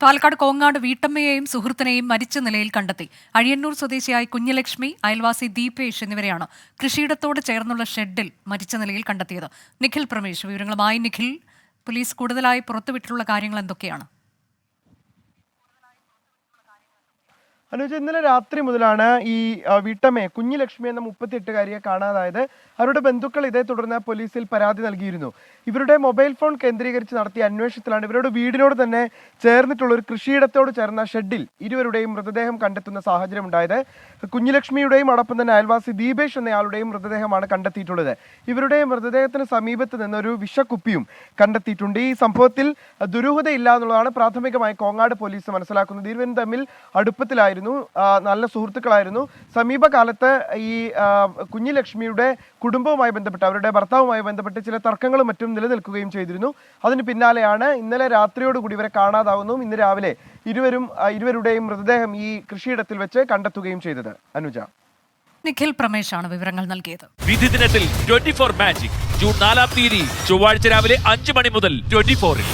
പാലക്കാട് കോങ്ങാട് വീട്ടമ്മയെയും സുഹൃത്തിനെയും മരിച്ച നിലയിൽ കണ്ടെത്തി. അഴിയന്നൂർ സ്വദേശിയായ കുഞ്ഞലക്ഷ്മി അയൽവാസി ദീപേഷ് എന്നിവരെയാണ് കൃഷിയിടത്തോട് ചേർന്നുള്ള ഷെഡിൽ മരിച്ച നിലയിൽ കണ്ടെത്തിയത്. നിഖിൽ പ്രമേഷ് വിവരങ്ങളുമായി നിഖിൽ. പോലീസ് കൂടുതലായി പുറത്തുവിട്ടിട്ടുള്ള കാര്യങ്ങൾ എന്തൊക്കെയാണ്? അനുജ ഇന്നലെ രാത്രി മുതലാണ് ഈ വീട്ടമ്മയെ കുഞ്ഞിലക്ഷ്മി എന്ന മുപ്പത്തിയെട്ടുകാരിയെ കാണാതായത്. അവരുടെ ബന്ധുക്കൾ ഇതേ തുടർന്ന് പോലീസിൽ പരാതി നൽകിയിരുന്നു. ഇവരുടെ മൊബൈൽ ഫോൺ കേന്ദ്രീകരിച്ച് നടത്തിയ അന്വേഷണത്തിലാണ് ഇവരുടെ വീടിനോട് തന്നെ ചേർന്നിട്ടുള്ള ഒരു കൃഷിയിടത്തോട് ചേർന്ന ഷെഡിൽ ഇരുവരുടെയും മൃതദേഹം കണ്ടെത്തുന്ന സാഹചര്യം ഉണ്ടായത്. കുഞ്ഞിലക്ഷ്മിയുടെയും അടൊപ്പം തന്നെ അയൽവാസി ദീപേഷ് എന്നയാളുടെയും മൃതദേഹമാണ് കണ്ടെത്തിയിട്ടുള്ളത്. ഇവരുടെ മൃതദേഹത്തിന് സമീപത്ത് നിന്ന് ഒരു വിഷക്കുപ്പിയും കണ്ടെത്തിയിട്ടുണ്ട്. ഈ സംഭവത്തിൽ ദുരൂഹതയില്ല എന്നുള്ളതാണ് പ്രാഥമികമായി കോങ്ങാട് പോലീസ് മനസ്സിലാക്കുന്നത്. ഇരുവരും തമ്മിൽ അടുപ്പത്തിലായിരുന്നു. ആ, നല്ല സുഹൃത്തുക്കളായിരുന്നു. സമീപകാലത്ത് ഈ കുഞ്ഞിലക്ഷ്മിയുടെ കുടുംബവുമായി ബന്ധപ്പെട്ട് അവരുടെ ഭർത്താവുമായി ബന്ധപ്പെട്ട് ചില തർക്കങ്ങളും മറ്റും നിലനിൽക്കുകയും ചെയ്തിരുന്നു. അതിന് പിന്നാലെയാണ് ഇന്നലെ രാത്രിയോടുകൂടി ഇവരെ കാണാതാവുന്നു ഇന്ന് രാവിലെ ഇരുവരും ഇരുവരുടെയും മൃതദേഹം ഈ കൃഷിയിടത്തിൽ വെച്ച് കണ്ടെത്തുകയും ചെയ്തത്. അനുജ. നിഖിൽ പ്രമേഷാണ് വിവരങ്ങൾ നൽകിയത്. വിധി ദിനത്തിൽ ട്വന്റി ഫോർ മാജിക് ജൂൺ നാലാം തീയതി ചൊവ്വാഴ്ച രാവിലെ അഞ്ച് മണി മുതൽ ട്വന്റി ഫോറിൽ